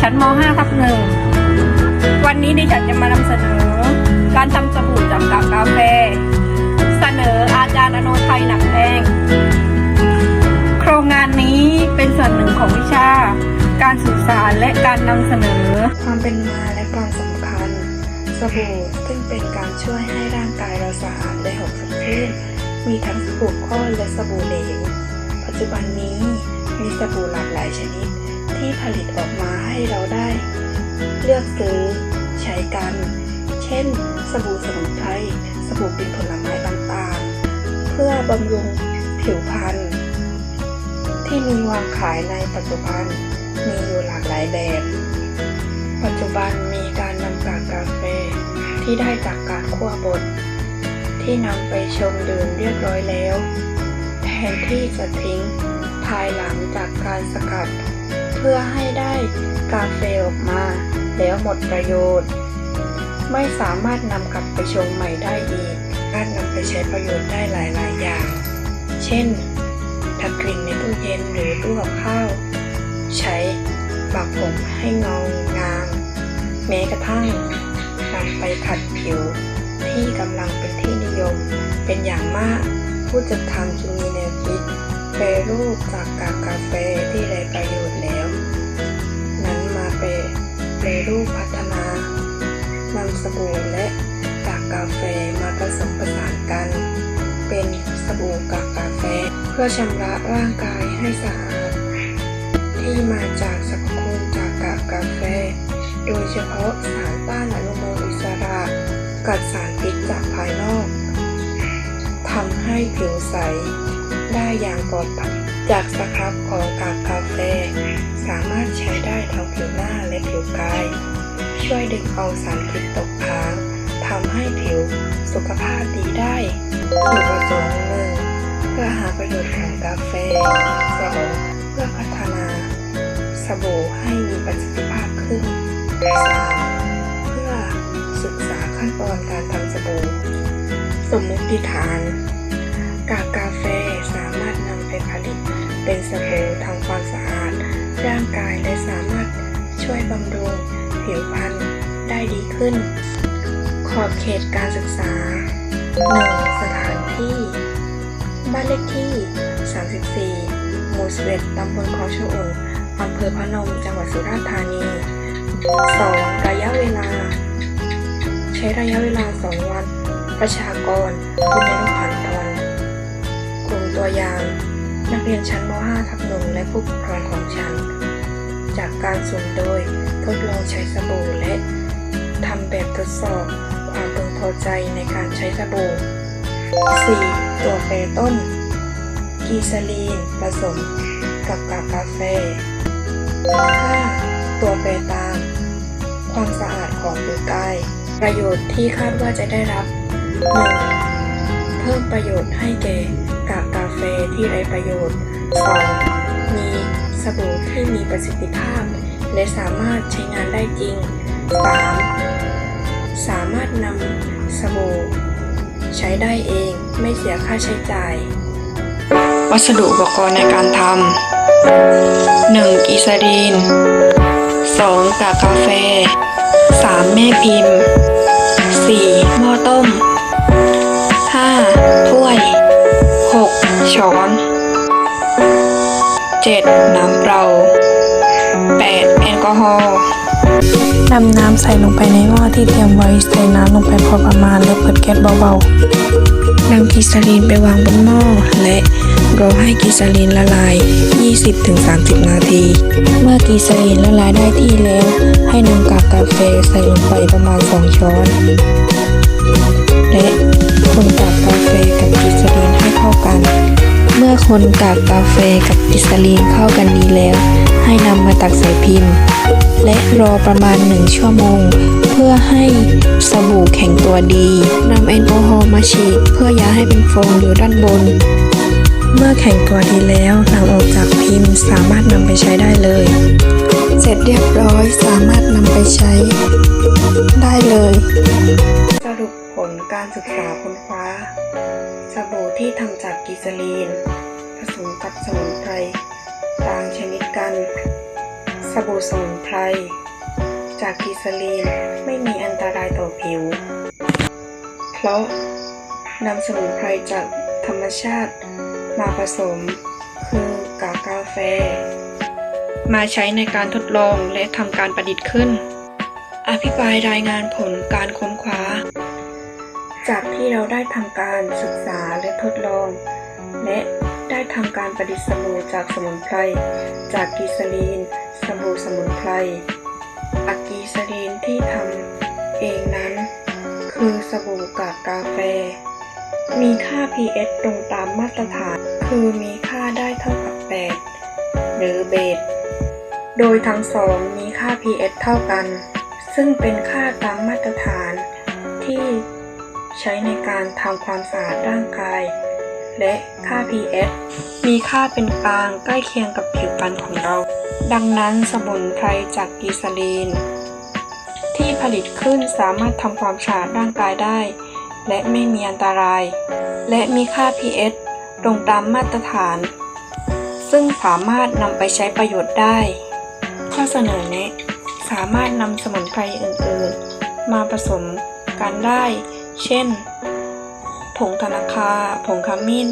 ชั้นม .5 ทับหนึ่งวันนี้ดิฉันจะมานำเสนอ การทำสบู่จากกากกาแฟ เสนออาจารย์อโนไทยหนักแดงโครงงานนี้เป็นส่วนหนึ่งของวิชา การสื่อสารและการนำเสนอ ความเป็นมาและความสำคัญ สบู่ซึ่งเป็นการช่วยให้ร่างกายเราสะอาดและหอมสดชื่นมีทั้งสบู่ข้นและสบู่เหลวปัจจุบันนี้มีสบู่หลากหลายชนิด ที่ผลิตออกมาให้เราได้ เลือกซื้อ ใช้กัน เช่น สบู่สมุนไพรสบู่เป็นผลไม้ต่างๆ เพื่อบำรุงผิวพรรณที่มีวางขายในปัจจุบันมีอยู่หลากหลายแบบ ปัจจุบันมีการนำกากกาแฟที่ได้จากการคั่วบดที่นำไปชงดื่มเรียบร้อยแล้ว แทนที่จะทิ้งภายหลังจากการสกัด เพื่อให้ได้กาแฟออกมา แล้วหมดประโยชน์ ไม่สามารถนำกลับไปชงใหม่ได้อีกการนำไปใช้ประโยชน์ได้หลาย ๆ อย่าง เช่นดับกลิ่นในตู้เย็นหรือตู้กับข้าว ใช้ปักผมให้เงางาม แม้กระทั่งนำไปขัดผิวที่กำลังเป็นที่นิยม เป็นอย่างมาก ผู้จัดทำจึงมีแนวคิดแปรรูปจากกากกาแฟที่ไร้ประโย รูปพัฒนานำสบู่และกากกาแฟมาผสมผสานกัน เป็นสบู่กากกาแฟ เพื่อชำระร่างกายให้สะอาด ที่มาจากสรรพคุณจากกากกาแฟ โดยเฉพาะสารต้านอนุมูลอิสระกัดสารพิษจากภายนอกทำให้ผิวใสได้อย่างปลอดภัย จากสครับของกากกาแฟ สามารถใช้ได้ทั้งผิวหน้าและผิวกาย ช่วยดึงเอาสารพิษตกค้างทำให้ผิวสุขภาพดีได้จุดประสงค์หนึ่งเพื่อหาประโยชน์ของกาแฟสองเพื่อพัฒนาสบู่ให้มีประสิทธิภาพขึ้น 3. เพื่อศึกษาขั้นตอนการทำสบู่สมมติฐาน กากกาแฟ เป็นสบู่ทำความสะอาด ร่างกายและสามารถช่วยบำรุงผิวพรรณได้ดีขึ้น ขอบเขตการศึกษา 1. สถานที่ บ้านเลขที่ 34 หมู่11ตำบลคลองชะอุ่นอำเภอพนม จังหวัดสุราษฎร์ธานี 2. ระยะเวลา ใช้ระยะเวลา 2 วัน ประชากรคุณนพันธนกลุ่มตัวอย่าง นักเรียนชั้นม .5 ทับหนึ่งและผู้ปกครองของชั้นจากการสุ่มโดยทดลองใช้สบู่และทำแบบทดสอบความพึงพอใจในการใช้สบู่ 4. ตัวแปรต้น กีซาลีนผสมกับกากกาแฟ 5. ตัวแปรตาม ความสะอาดของผิวกาย ประโยชน์ที่คาดว่าจะได้รับ 1. เพิ่มประโยชน์ให้แก่ กากกาแฟที่ไร้ประโยชน์ 2. มีสบู่ที่มีประสิทธิภาพ และสามารถใช้งานได้จริง 3. สามารถนำสบู่ใช้ได้เองไม่เสียค่าใช้จ่าย วัสดุอุปกรณ์ในการทำ 1. กีซารีน 2. กากกาแฟ 3. แม่พิมพ์ 4. หม้อต้ม นำน้ำใส่ลงไปในหม้อที่เตรียมไว้ใส่น้ำลงไปพอประมาณ แล้วเปิดแก๊สเบาๆนำกีซาลีนไปวางบนหม้อและรอให้กีซาลีนละลาย 20-30 นาที เมื่อกีซาลีนละลายได้ที่แล้ว ให้นำกากกาแฟใส่ลงไปประมาณ 2 ช้อน และคนกากกาแฟกับกีซาลีนให้เข้ากัน เมื่อคนกากกาแฟกับกิซาลีนเข้ากันดีแล้ว ให้นำมาตักใส่พิมพ์ และรอประมาณ 1 ชั่วโมง เพื่อให้สบู่แข็งตัวดีนำแอลกอฮอล์มาฉีดเพื่อย่าให้เป็นฟองอยู่ด้านบน เมื่อแข็งตัวดีแล้วนำออกจากพิมพ์สามารถนำไปใช้ได้เลย เสร็จเรียบร้อยสามารถนำไปใช้ ได้เลยสรุป การศึกษาค้นคว้า สบู่ที่ทำจากกีซาลีน ผสมกับสมุนไพรต่างชนิดกัน สบู่สมุนไพรจากกิสลีนไม่มีอันตรายต่อผิว เพราะนำสมุนไพรจากธรรมชาติมาผสม คือกากกาแฟ มาใช้ในการทดลองและทำการประดิษฐ์ขึ้น อภิปรายรายงานผลการค้นคว้า จากที่เราได้ทำการศึกษาและทดลอง และได้ทำการประดิษฐ์สบู่จากสมุนไพร จากกีซาลีน สบู่สมุนไพรอะกีซาลีนที่ทำเองนั้น คือสบู่กากกาแฟ มีค่า pH ตรงตามมาตรฐาน คือมีค่าได้เท่ากับ 8 หรือเบสโดยทั้งสองมีค่า pH เท่ากัน ซึ่งเป็นค่าตามมาตรฐานที่ ใช้ในการทำความสะอาดร่างกาย และค่า pH มีค่าเป็นกลางใกล้เคียงกับผิวพรรณของเรา ดังนั้นสมุนไพรจากกีซาลีน ที่ผลิตขึ้นสามารถทำความสะอาดร่างกายได้ และไม่มีอันตราย และมีค่า pH ตรงตามมาตรฐาน ซึ่งสามารถนำไปใช้ประโยชน์ได้ ข้อเสนอแนะ สามารถนำสมุนไพรอื่น ๆ มาผสมกันได้ เช่น ผงธนาคา ผงขมิ้น